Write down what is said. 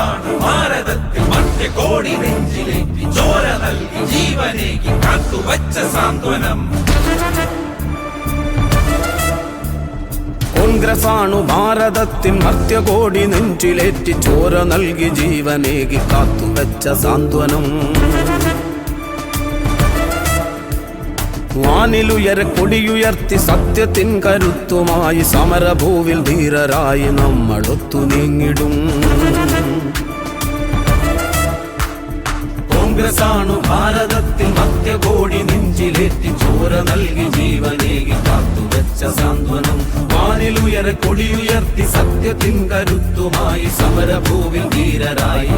മനസ്സാണ് ഭാരതത്തിൽ മധ്യകോടി നെഞ്ചിലേക്ക് ചോര നൽകി ജീവനേക്ക് കാത്തുവച്ച സാന്ത്വനം. കോൺഗ്രസാണു ഭാരതത്തിൻ മർത്യകോടി നെഞ്ചിലേറ്റി ചോര നൽകി ജീവനേകി കാത്തുവച്ച സാന്ത്വനം. വാനിലുയര കൊടിയുയർത്തി സത്യത്തിൻ കരുത്തുമായി സമരഭൂവിൽ ധീരരായി നമ്മളൊത്തു നീങ്ങിടും. കോൺഗ്രസ് ആണു ഭാരതത്തിൽ മധ്യകോടി നെഞ്ചിലേറ്റി ചോര നൽകി ജീവനേകി കാത്തു കാത്തുവെച്ച സാന്ത്വനം. വാനിലുയര കൊടിയുയർത്തി സത്യത്തിൻ കരുത്തുമായി സമരഭൂവിൽ ധീരരായി